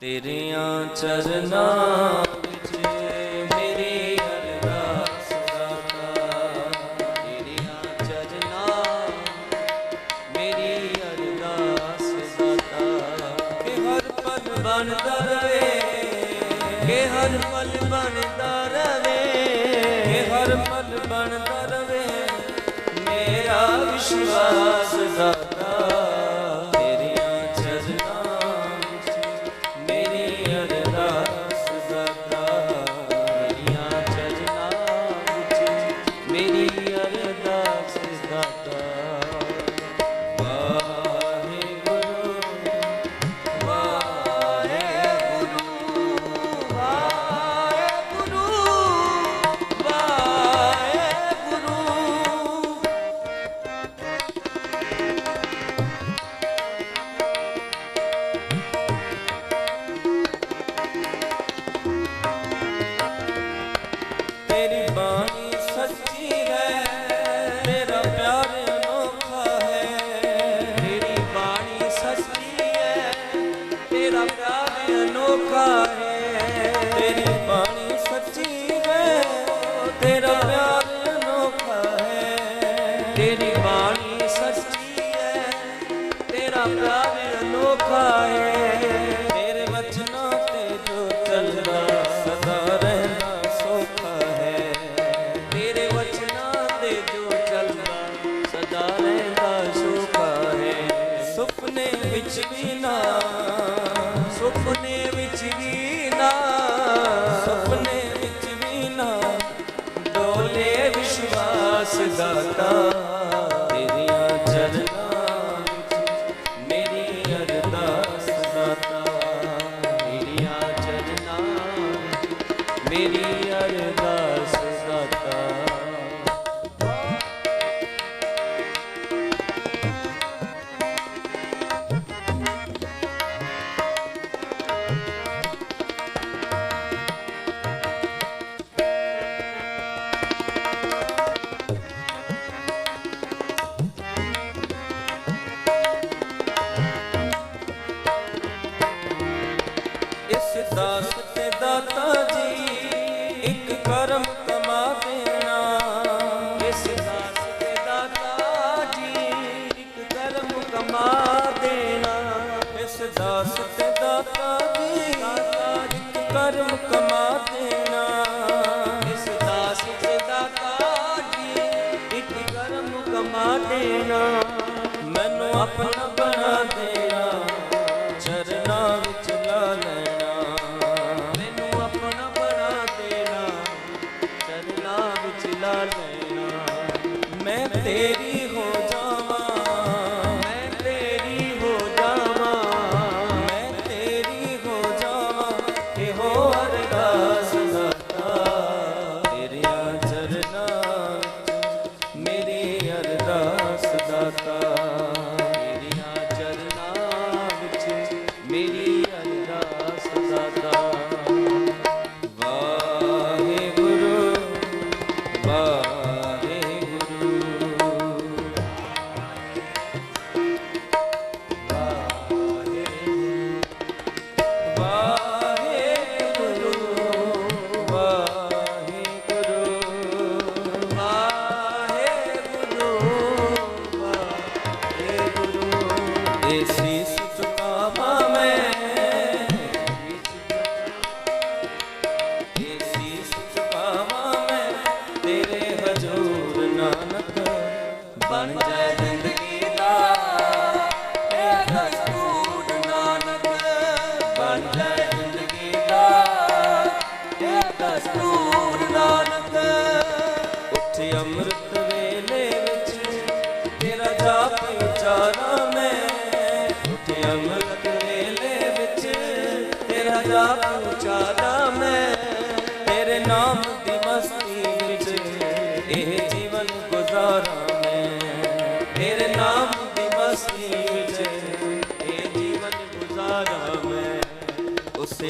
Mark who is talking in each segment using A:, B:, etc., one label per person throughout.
A: ਤੇਰੀਆਂ ਚਰਨਾਂ દાતા ਬਣ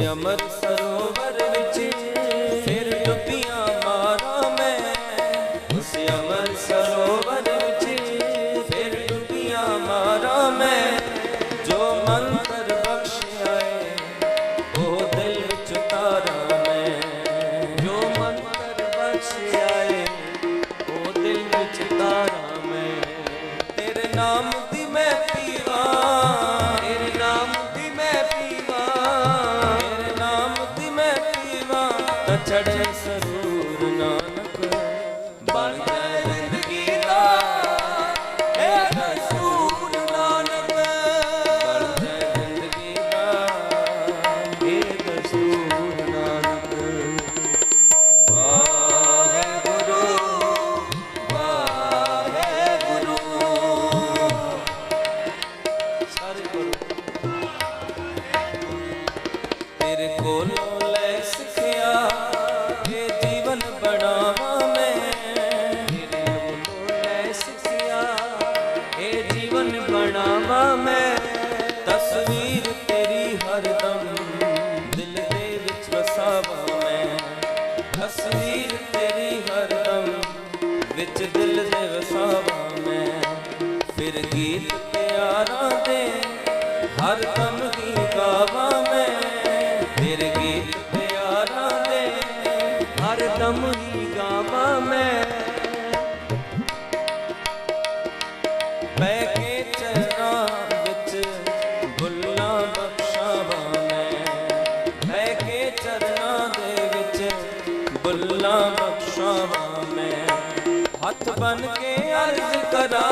A: ਉਸ ਸਰੋਵਰ ਕਰਾਂ,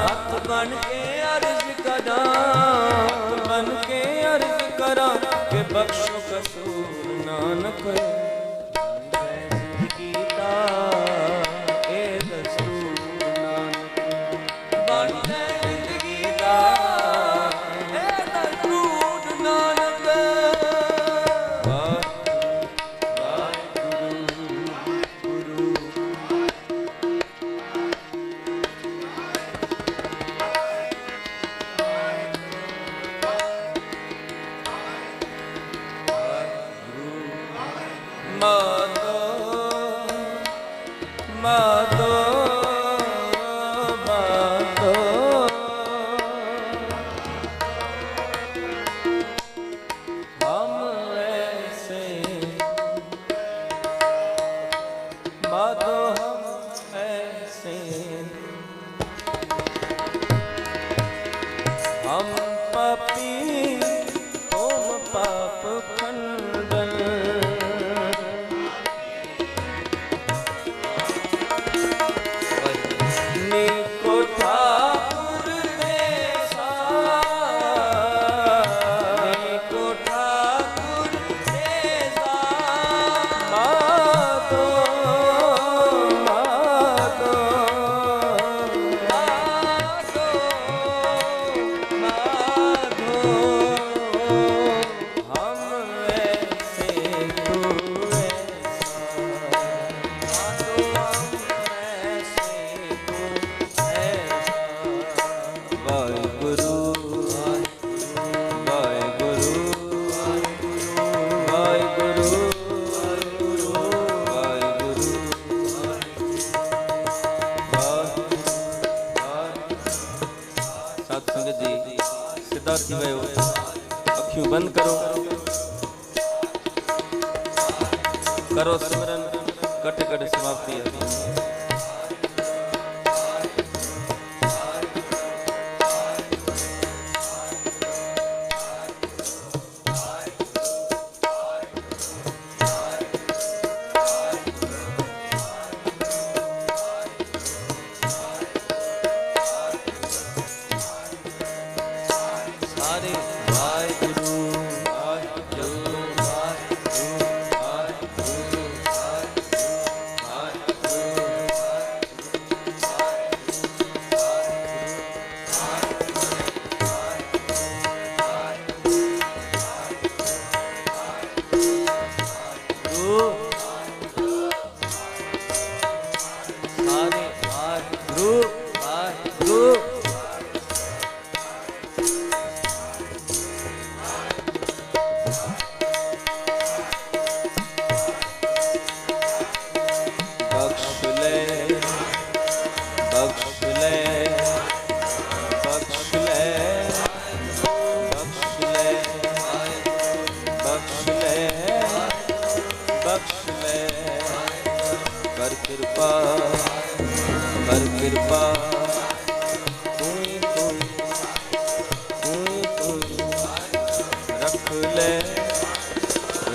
A: ਹੱਥ ਬਣ ਕੇ ਅਰਜ਼ ਕਰਾਂ, ਹੱਥ ਬਣ ਕੇ ਅਰਜ਼ ਕਰਾਂ ਕਿ ਬਖਸ਼ੋ ਕਸੂਰ ਨਾਨਕ। Oh.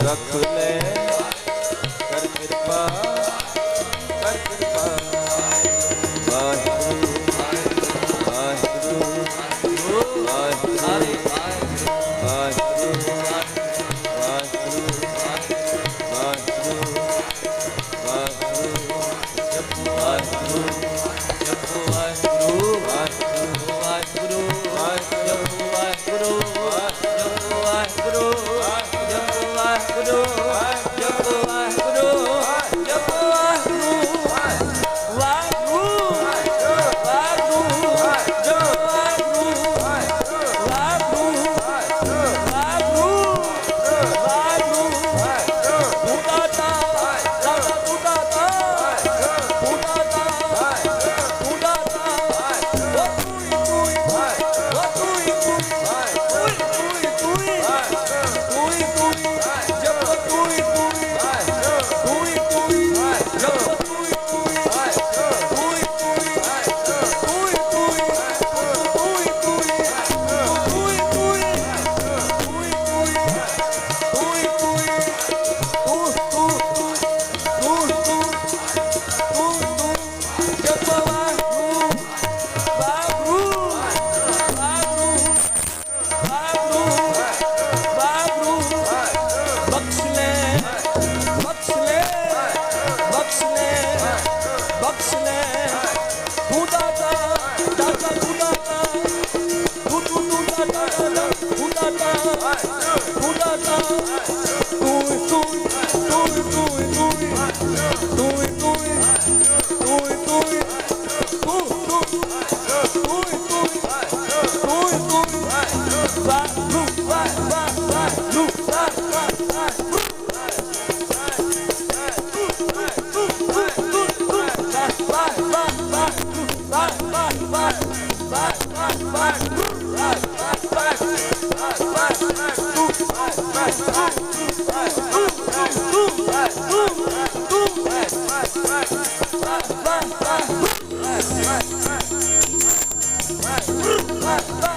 A: ਰੱਖ ਲੈ ਕਰ ਕਿਰਪਾ rock, rock.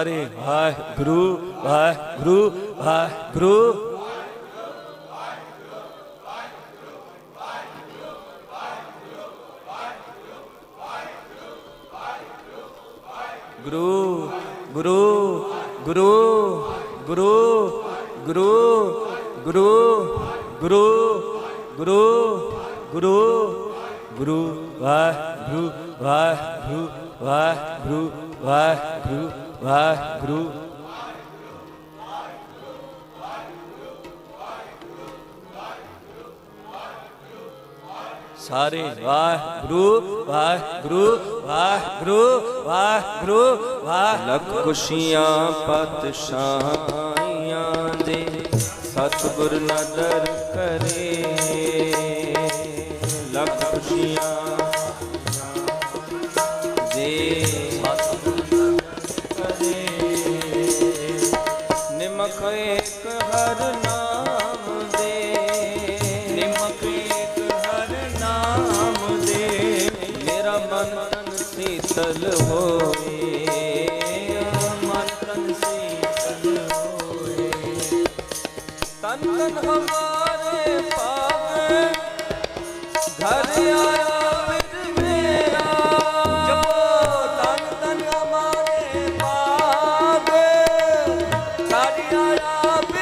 A: ਸਾਰੇ ਵਾਹਿਗੁਰੂ ਵਾਹਿਗੁਰੂ ਵਾਹਿਗੁਰੂ ਗੁਰੂ ਗੁਰੂ ਗੁਰੂ ਗੁਰੂ ਗੁਰੂ ਗੁਰੂ ਗੁਰੂ ਗੁਰੂ ਗੁਰੂ ਗੁਰੂ ਵਾਹਿਗੁਰੂ ਵਾਹਿਗੁਰੂ ਵਾਹਿਗੁਰੂ ਵਾਹਿਗੁਰੂ ਵਾਹਿਗੁਰੂ। ਸਾਰੇ ਵਾਹਿਗੁਰੂ ਵਾਹਿਗੁਰੂ ਵਾਹਿਗੁਰੂ ਵਾਹਿਗੁਰੂ ਵਾਹ ਲੱਖ ਖੁਸ਼ੀਆਂ, ਪਤਸ਼ਾਹੀਆਂ ਦੇ ਸਤਿਗੁਰ ਨਦਰ ਕਰੇ। ਲੱਖ ਖੁਸ਼ੀਆਂ ਏਕ ਹਰ
B: I'm
A: not Adiyala Pe.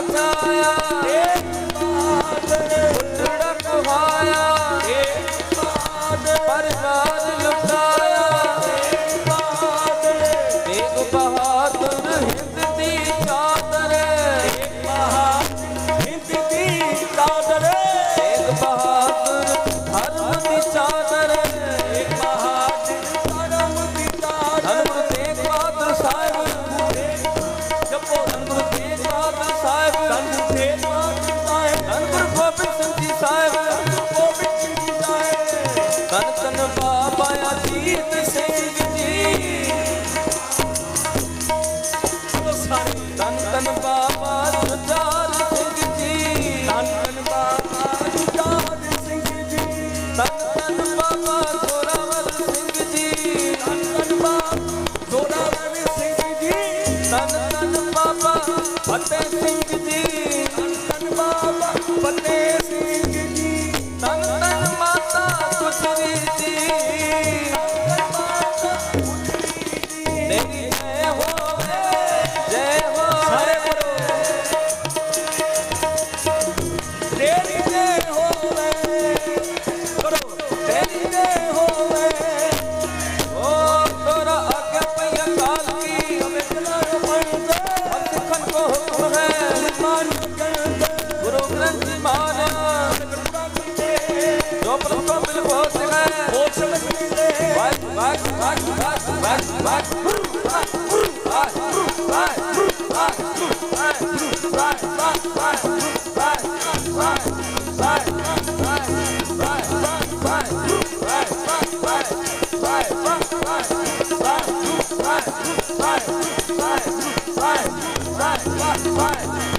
A: बताया Bye.